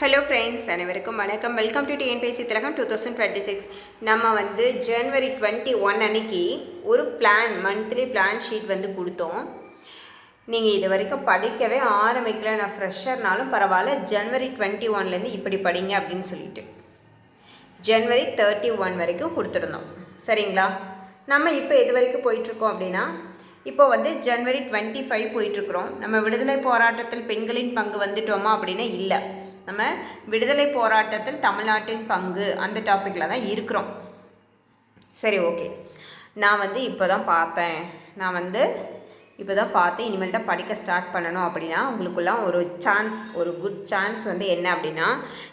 Hello friends அனைவருக்கும் வணக்கம். Welcome to TNPSC Thilagam two thousand twenty six நம்ம வந்து ஜனவரி டுவெண்ட்டி ஒன் அன்னைக்கு ஒரு பிளான் மந்த்லி பிளான் ஷீட் வந்து கொடுத்தோம். நீங்கள் இது வரைக்கும் படிக்கவே ஆரம்பிக்கல. நான் ஃப்ரெஷர்னாலும் பரவாயில்ல. ஜனவரி டுவெண்ட்டி ஒன்லேருந்து இப்படி படிங்க அப்படின்னு சொல்லிட்டு. ஜனவரி தேர்ட்டி ஒன் வரைக்கும் கொடுத்துருந்தோம். சரிங்களா? நம்ம இப்போ எது வரைக்கும் போயிட்டுருக்கோம் அப்படின்னா இப்போ வந்து ஜனவரி டுவெண்ட்டி ஃபைவ் போயிட்டுருக்குறோம். நம்ம விடுதலை போராட்டத்தில் பெண்களின் பங்கு வந்துட்டோமா அப்படின்னா இல்லை. நம்ம விடுதலை போராட்டத்தில் தமிழ்நாட்டின் பங்கு அந்த டாப்பிக்கில் தான் இருக்கிறோம். சரி ஓகே நான் வந்து இப்போ தான் பார்த்தேன். நான் வந்து இப்போ தான் பார்த்து இனிமேல் தான் படிக்க ஸ்டார்ட் பண்ணணும் அப்படின்னா உங்களுக்குலாம் ஒரு சான்ஸ் ஒரு குட் சான்ஸ் வந்து என்ன அப்படின்னா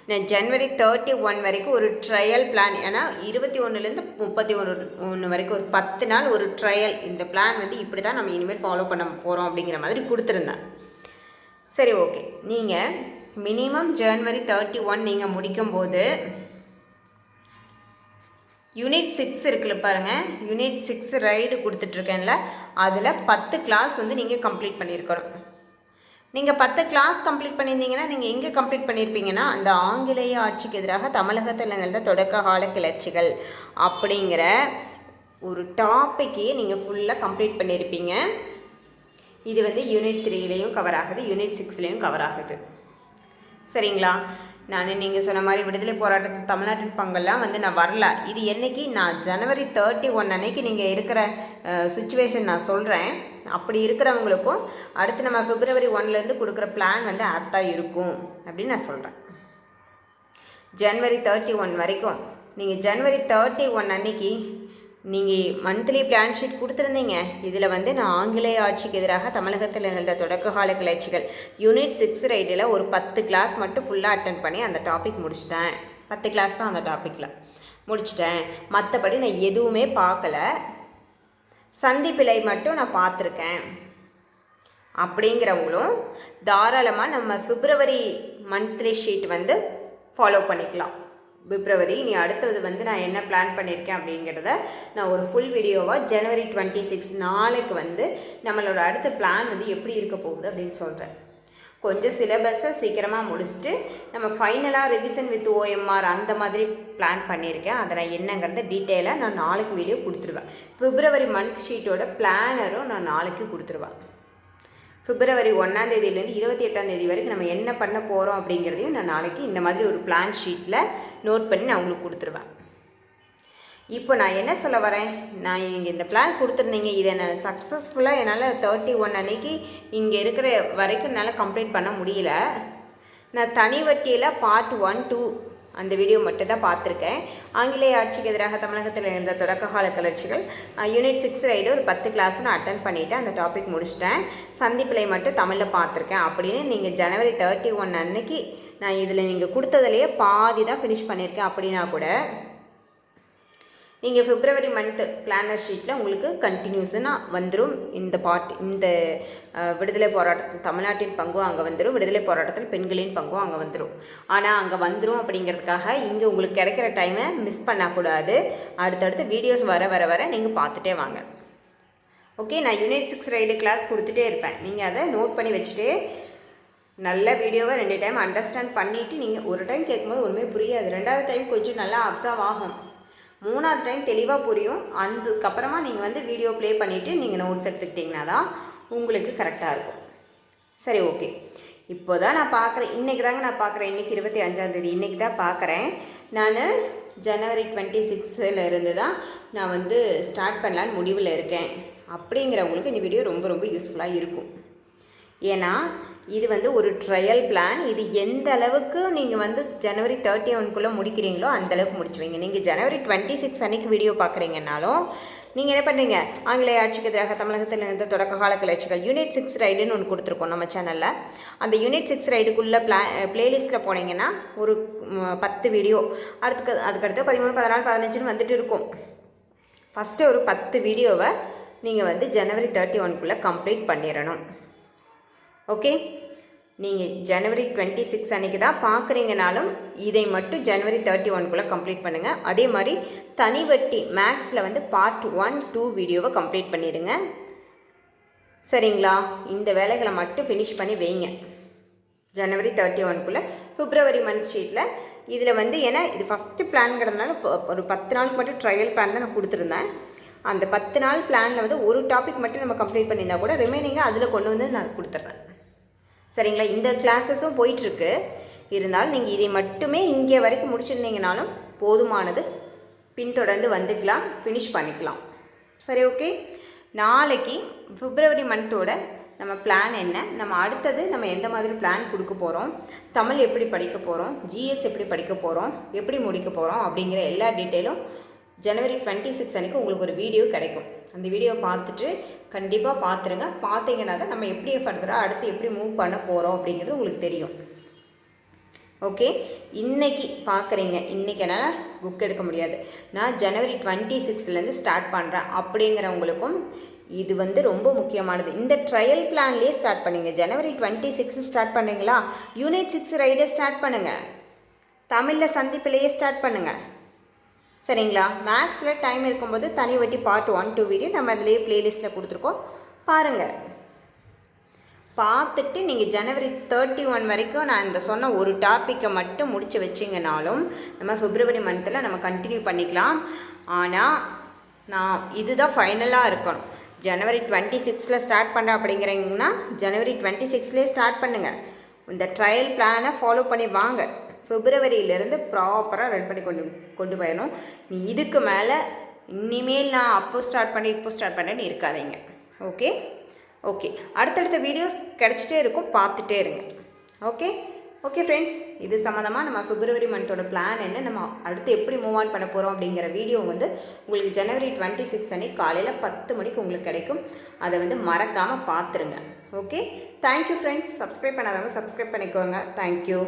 நான் ஜனவரி தேர்ட்டி ஒன் வரைக்கும் ஒரு ட்ரையல் பிளான் ஏன்னா இருபத்தி ஒன்றுலேருந்து முப்பத்தி ஒன்று ஒன்று வரைக்கும் ஒரு பத்து நாள் ஒரு ட்ரையல் இந்த பிளான் வந்து இப்படி தான் நம்ம இனிமேல் ஃபாலோ பண்ண போகிறோம் அப்படிங்கிற மாதிரி கொடுத்துருந்தேன். சரி ஓகே நீங்கள் மினிமம் ஜனவரி தேர்ட்டி ஒன் நீங்கள் முடிக்கும்போது யூனிட் சிக்ஸ் இருக்குல்ல பாருங்கள் யூனிட் சிக்ஸ் ரைடு கொடுத்துட்ருக்கேன்ல. அதில் பத்து கிளாஸ் வந்து நீங்கள் கம்ப்ளீட் பண்ணியிருக்கிறோம் நீங்கள் பத்து கிளாஸ் கம்ப்ளீட் பண்ணியிருந்தீங்கன்னா நீங்கள் எங்கே கம்ப்ளீட் பண்ணியிருப்பீங்கன்னா அந்த ஆங்கிலேய ஆட்சிக்கு எதிராக தமிழகத்தில் நிகழ்ந்த தொடக்க கால கிளர்ச்சிகள் அப்படிங்கிற ஒரு டாப்பிக்கையே நீங்கள் ஃபுல்லாக கம்ப்ளீட் பண்ணியிருப்பீங்க இது வந்து யூனிட் த்ரீலேயும் கவர் ஆகுது யூனிட் சிக்ஸ்லேயும் கவர் ஆகுது. சரிங்களா? நான் நீங்கள் சொன்ன மாதிரி விடுதலை போராட்டத்தில் தமிழ்நாட்டின் பங்கெல்லாம் வந்து நான் வரல. இது என்னைக்கு? நான் ஜனவரி தேர்ட்டி ஒன் அன்னைக்கு நீங்கள் இருக்கிற சுச்சுவேஷன் நான் சொல்கிறேன் அப்படி இருக்கிறவங்களுக்கும் அடுத்து நம்ம பிப்ரவரி ஒன்லேருந்து கொடுக்குற பிளான் வந்து ஆப்டாக இருக்கும் அப்படின்னு நான் சொல்கிறேன் ஜனவரி தேர்ட்டி ஒன் வரைக்கும். நீங்கள் ஜனவரி தேர்ட்டி ஒன் அன்னைக்கு நீங்கள் மந்த்லி பிளான் ஷீட் கொடுத்துருந்தீங்க. இதில் வந்து நான் ஆங்கிலேய ஆட்சிக்கு எதிராக தமிழகத்தில் நிகழ்ந்த தொடக்க கால கிளர்ச்சிகள் யூனிட் சிக்ஸ் ரைடில் ஒரு பத்து கிளாஸ் மட்டும் ஃபுல்லாக அட்டன் பண்ணி அந்த டாபிக் முடிச்சிட்டேன். பத்து கிளாஸ் தான் அந்த டாப்பிக்கில் முடிச்சிட்டேன். மற்றபடி நான் எதுவுமே பார்க்கல. சந்திப்பிலை மட்டும் நான் பார்த்துருக்கேன். அப்படிங்கிறவங்களும் தாராளமாக நம்ம பிப்ரவரி மந்த்லி ஷீட் வந்து ஃபாலோ பண்ணிக்கலாம். பிப்ரவரி. நீ அடுத்தது வந்து நான் என்ன பிளான் பண்ணியிருக்கேன் அப்படிங்கிறத நான் ஒரு ஃபுல் வீடியோவாக ஜனவரி டுவெண்ட்டி சிக்ஸ் நாளைக்கு வந்து நம்மளோட அடுத்த பிளான் வந்து எப்படி இருக்க போகுது அப்படின்னு சொல்கிறேன் கொஞ்சம் சிலபஸை சீக்கிரமாக முடிச்சுட்டு நம்ம ஃபைனலாக ரிவிஷன் வித் ஓஎம்ஆர் அந்த மாதிரி பிளான் பண்ணியிருக்கேன் அதை நான் என்னங்கிறத டீட்டெயிலாக நான் நாளைக்கு வீடியோ கொடுத்துருவேன். பிப்ரவரி மந்த் ஷீட்டோட பிளானரும் நான் நாளைக்கு கொடுத்துருவேன். பிப்ரவரி ஒன்றாந்தேதியிலேருந்து இருபத்தி எட்டாந்தேதி வரைக்கும் நம்ம என்ன பண்ண போகிறோம் அப்படிங்கிறதையும் நான் நாளைக்கு இந்த மாதிரி ஒரு பிளான் ஷீட்டில் நோட் பண்ணி நான் உங்களுக்கு கொடுத்துருவேன். இப்போ நான் என்ன சொல்ல வரேன்? நான் இங்கே இந்த பிளான் கொடுத்துருந்தீங்க. இதை நான் சக்ஸஸ்ஃபுல்லாக என்னால் தேர்ட்டி ஒன் அன்னைக்கு இங்கே இருக்கிற வரைக்கும் என்னால் கம்ப்ளீட் பண்ண முடியல. நான் தனி வட்டியில் பார்ட் ஒன் டூ அந்த வீடியோ மட்டும் தான் பார்த்துருக்கேன். ஆங்கிலேய ஆட்சிக்கு எதிராக தமிழகத்தில் இருந்த தொடக்க கால கிளர்ச்சிகள் யூனிட் சிக்ஸ் ரைடு ஒரு பத்து கிளாஸ் நான் அட்டன் பண்ணிவிட்டு அந்த டாபிக் முடிச்சிட்டேன். சந்திப்பிலை மட்டும் தமிழில் பார்த்துருக்கேன். அப்படின்னு நீங்கள் ஜனவரி தேர்ட்டி ஒன் அன்னைக்கு நான் இதில் நீங்கள் கொடுத்ததுலையே பாதி தான் ஃபினிஷ் பண்ணியிருக்கேன் அப்படின்னா கூட நீங்கள் ஃபிப்ரவரி மந்த்து பிளானர் ஷீட்டில் உங்களுக்கு கண்டினியூஸனாக வந்துடும் இந்த பார்ட் இந்த விடுதலை போராட்டத்தில் தமிழ்நாட்டின் பங்கும் அங்கே வந்துடும் விடுதலை போராட்டத்தில் பெண்களின் பங்கும் அங்கே வந்துடும் ஆனால் அங்கே வந்துடும் அப்படிங்கிறதுக்காக இங்கே உங்களுக்கு கிடைக்கிற டைமை மிஸ் பண்ணக்கூடாது அடுத்தடுத்து வீடியோஸ் வர வர வர நீங்கள் பார்த்துட்டே வாங்க. ஓகே நான் யூனிட் சிக்ஸ் ரைடு கிளாஸ் கொடுத்துட்டே இருப்பேன். நீங்கள் அதை நோட் பண்ணி வச்சுட்டு நல்ல வீடியோவை ரெண்டு டைம் அண்டர்ஸ்டாண்ட் பண்ணிவிட்டு நீங்கள் ஒரு டைம் கேட்கும்போது ஒன்றுமே புரியாது. ரெண்டாவது டைம் கொஞ்சம் நல்லா அப்சர்வ் ஆகும். மூணாவது டைம் தெளிவாக புரியும். அதுக்கப்புறமா நீங்கள் வந்து வீடியோ ப்ளே பண்ணிவிட்டு நீங்கள் நோட்ஸ் எடுத்துக்கிட்டிங்கன்னா தான் உங்களுக்கு கரெக்டாக இருக்கும். சரி ஓகே இப்போ தான் நான் பார்க்குறேன். இன்றைக்கி தாங்க நான் பார்க்குறேன். இன்றைக்கி இருபத்தி அஞ்சாந்தேதி இன்றைக்கி தான் பார்க்குறேன். நான் ஜனவரி டுவெண்ட்டி சிக்ஸில் இருந்து தான் நான் வந்து ஸ்டார்ட் பண்ணலான்னு முடிவில் இருக்கேன். அப்படிங்கிறவங்களுக்கு இந்த வீடியோ ரொம்ப ரொம்ப யூஸ்ஃபுல்லாக இருக்கும். ஏன்னா இது வந்து ஒரு ட்ரையல் பிளான் இது எந்த அளவுக்கு நீங்கள் வந்து ஜனவரி தேர்ட்டி ஒன்குள்ளே முடிக்கிறீங்களோ அந்த அளவுக்கு முடிச்சுவீங்க நீங்கள் ஜனவரி டுவெண்ட்டி சிக்ஸ் அன்னைக்கு வீடியோ பார்க்குறீங்கனாலும் நீங்கள் என்ன பண்ணுறீங்க ஆங்கிலேய ஆட்சிக்கு எதிராக தமிழகத்தில் இருந்த தொடக்க கால கிளர்ச்சிகள் யூனிட் சிக்ஸ் ரைடுன்னு ஒன்று கொடுத்துருக்கோம் நம்ம சேனலில் அந்த யூனிட் சிக்ஸ் ரைடுக்குள்ளே பிளா பிளேலிஸ்ட்டில் போனீங்கன்னா ஒரு பத்து வீடியோ அடுத்துக்கு அதுக்கடுத்து பதிமூணு பதினாலு பதினஞ்சுன்னு வந்துட்டு இருக்கும். ஃபஸ்ட்டு ஒரு பத்து வீடியோவை நீங்கள் வந்து ஜனவரி தேர்ட்டி ஒன்குள்ளே கம்ப்ளீட் பண்ணிடணும். ஓகே நீங்கள் ஜனவரி டுவெண்ட்டி சிக்ஸ் அன்றைக்கி தான் பார்க்குறீங்கனாலும் இதை மட்டும் ஜனவரி தேர்ட்டி ஒன்குள்ளே கம்ப்ளீட் பண்ணுங்கள் அதே மாதிரி தனி வட்டி மேக்ஸில் வந்து பார்ட் ஒன் டூ வீடியோவை கம்ப்ளீட் பண்ணிடுங்க. சரிங்களா? இந்த வேலைகளை மட்டும் ஃபினிஷ் பண்ணி வைங்க. ஜனவரி தேர்ட்டி ஒன்குள்ளே பிப்ரவரி மந்த் ஷீட்டில் இதில் வந்து ஏன்னா இது ஃபஸ்ட்டு பிளான் கிடந்தனால ஒரு பத்து நாளுக்கு மட்டும் ட்ரையல் பிளான் தான் நான் கொடுத்துருந்தேன். அந்த பத்து நாள் பிளானில் வந்து ஒரு டாபிக் மட்டும் நம்ம கம்ப்ளீட் பண்ணியிருந்தா கூட ரிமைனிங்காக அதில் கொண்டு வந்து நான் கொடுத்துட்றேன். சரிங்களா? இந்த கிளாஸஸும் போயிட்டுருக்கு. இருந்தாலும் நீங்கள் இதை மட்டுமே இங்கே வரைக்கும் முடிச்சிருந்தீங்கனாலும் போதுமானது. பின்தொடர்ந்து வந்துக்கலாம் ஃபினிஷ் பண்ணிக்கலாம். சரி ஓகே நாளைக்கு பிப்ரவரி மந்தோட நம்ம பிளான் என்ன? நம்ம அடுத்தது நம்ம எந்த மாதிரி பிளான் கொடுக்க போகிறோம் தமிழ் எப்படி படிக்க போகிறோம் ஜிஎஸ் எப்படி படிக்க போகிறோம் எப்படி முடிக்க போகிறோம் அப்படிங்கிற எல்லா டீட்டெயிலும் ஜனவரி டுவெண்ட்டி சிக்ஸ் அன்றைக்கி உங்களுக்கு ஒரு வீடியோ கிடைக்கும். அந்த வீடியோ பார்த்துட்டு கண்டிப்பாக பார்த்துருங்க பார்த்தீங்கன்னா தான் நம்ம எப்படி ஃபர்தராக அடுத்து எப்படி மூவ் பண்ண போகிறோம் அப்படிங்கிறது உங்களுக்கு தெரியும். ஓகே இன்னைக்கு பார்க்குறீங்க இன்றைக்கி என்னால் புக் எடுக்க முடியாது. நான் ஜனவரி டுவெண்ட்டி சிக்ஸ்லேருந்து ஸ்டார்ட் பண்ணுறேன் அப்படிங்கிறவங்களுக்கும் இது வந்து ரொம்ப முக்கியமானது. இந்த ட்ரையல் பிளான்லேயே ஸ்டார்ட் பண்ணுங்க. ஜனவரி டுவெண்ட்டி சிக்ஸ் ஸ்டார்ட் பண்ணுறீங்களா யூனிட் சிக்ஸ் ரைடே ஸ்டார்ட் பண்ணுங்கள் தமிழில் சந்திப்பிலேயே ஸ்டார்ட் பண்ணுங்கள் சரிங்களா? மேக்ஸில் டைம் இருக்கும்போது தனி வட்டி பார்ட் ஒன் டூ வீடியோ நம்ம அதிலேயே ப்ளேலிஸ்ட்டில் கொடுத்துருக்கோம். பாருங்கள் பார்த்துட்டு நீங்கள் ஜனவரி தேர்ட்டி ஒன் வரைக்கும் நான் இந்த சொன்ன ஒரு டாப்பிக்கை மட்டும் முடித்து வச்சிங்கனாலும் நம்ம ஃபிப்ரவரி மந்தில் நம்ம கண்டினியூ பண்ணிக்கலாம். ஆனால் நான் இதுதான் ஃபைனலாக இருக்கணும். ஜனவரி டுவெண்ட்டி சிக்ஸில் ஸ்டார்ட் பண்ணுறேன் அப்படிங்கிறீங்கன்னா ஜனவரி டுவெண்ட்டி சிக்ஸ்லேயே ஸ்டார்ட் பண்ணுங்கள் இந்த ட்ரையல் பிளானை ஃபாலோ பண்ணி வாங்க. பிப்ரவரியிலேருந்து ப்ராப்பராக ரன் பண்ணி கொண்டு கொண்டு போயிடணும். நீ இதுக்கு மேலே இனிமேல் நான் அப்போ ஸ்டார்ட் பண்ணி இப்போ ஸ்டார்ட் பண்ணேன்னு இருக்காதீங்க. ஓகே ஓகே அடுத்தடுத்த வீடியோஸ் கிடச்சிட்டே இருக்கும். பார்த்துட்டே இருங்க. ஓகே ஓகே ஃப்ரெண்ட்ஸ் இது சம்மந்தமாக நம்ம பிப்ரவரி மந்தோட பிளான் என்ன? நம்ம அடுத்து எப்படி மூவ் ஆன் பண்ண போகிறோம் அப்படிங்கிற வீடியோ வந்து உங்களுக்கு ஜனவரி டுவெண்ட்டி சிக்ஸ் அன்னைக்கு காலையில் பத்து மணிக்கு உங்களுக்கு கிடைக்கும். அதை வந்து மறக்காமல் பார்த்துருங்க. Okay thank you friends subscribe பண்ணாதவங்க சப்ஸ்கிரைப் பண்ணிக்கோங்க. Thank you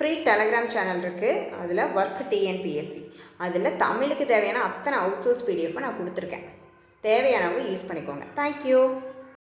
free telegram channel இருக்குது அதில் ஒர்க் டிஎன்பிஎஸ்சி அதில் தமிழுக்கு தேவையான அத்தனை அவுட் சோர்ஸ் பிடிஎஃபை நான் கொடுத்துருக்கேன். தேவையானவங்க யூஸ் பண்ணிக்கோங்க. தேங்க்யூ